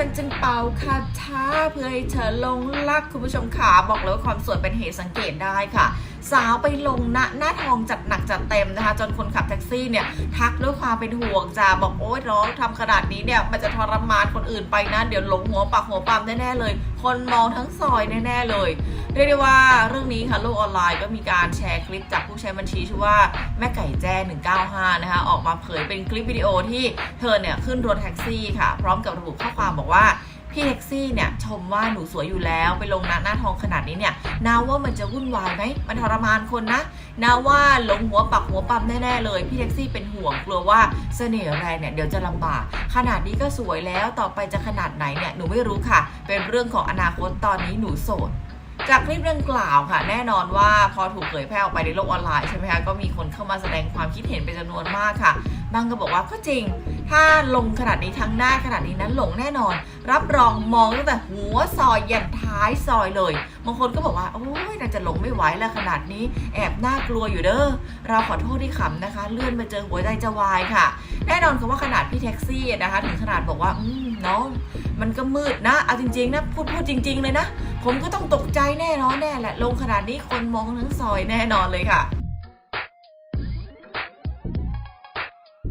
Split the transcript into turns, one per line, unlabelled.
ฉันจึงเป่าคาถาเพื่อให้เธอลงรักคุณผู้ชมขาบอกเลยว่าความสวยเป็นเหตุสังเกตได้ค่ะ สาวไปลงหน้าหน้าทองจัดหนักจัดเต็มนะคะ จนคนขับแท็กซี่เนี่ยทักด้วยความเป็นห่วงจ้าบอกโอ๊ยน้องทำขนาดนี้เนี่ยมันจะทรมานคนอื่นไปนะเดี๋ยวหลงหัวปักหัวปั๊มแน่ๆเลย คนมองทั้งซอยแน่ๆเลยเรียกได้ว่าเรื่องนี้ค่ะโลกออนไลน์ก็มีการแชร์คลิปจากผู้ใช้บัญชีชื่อว่าแม่ไก่แจ้ 195 นะคะ ออกมาเผยเป็นคลิปวิดีโอที่เธอเนี่ยขึ้นรถแท็กซี่ค่ะ พร้อมกับระบุข้อความบอกว่า พี่แท็กซี่เนี่ยชมว่าหนูสวยอยู่แล้วไปลงหน้าหน้าทองขนาดนี้เนี่ยนาว่ามันจะวุ่นวายไหมมันทรมานคนนะนาว่าหลงหัวปักหัวปั๊มแน่ๆเลยพี่แท็กซี่เป็นห่วงกลัวว่าเสน่ห์แรงเนี่ยเดี๋ยวจะลำบาก ขนาดนี้ก็สวยแล้วต่อไปจะขนาดไหนเนี่ยหนูไม่รู้ค่ะ เป็นเรื่องของอนาคตตอนนี้หนูโสด จากคลิปดังกล่าวค่ะ แน่นอนว่าพอถูกเผยแพร่ออกไปในโลกออนไลน์ใช่ไหมคะก็มีคนเข้ามาแสดงความคิดเห็นเป็นจำนวนมากค่ะ บางก็บอกว่าก็จริง ถ้าลงขนาดนี้ทั้งหน้าขนาดนี้นั้นหลงแน่นอน รับรองมองตั้งแต่หัวซอยยันท้ายซอยเลยบางคนก็บอกว่าโอ้ยน่าจะหลงไม่ไหวแล้วขนาดนี้ แอบน่ากลัวอยู่เด้อเราขอโทษที่ขำนะคะ เลื่อนมาเจอหัวใจจะวายค่ะ แน่นอนคือว่าขนาดพี่แท็กซี่นะคะ ถึงขนาดบอกว่าอืมน้องมันก็มืดนะเอาจริงๆนะพูดพูดจริง ๆ เลยนะ ผมก็ต้องตกใจแน่นอนแน่แหละลงขนาดนี้คนมองทั้งซอยแน่นอนเลยค่ะ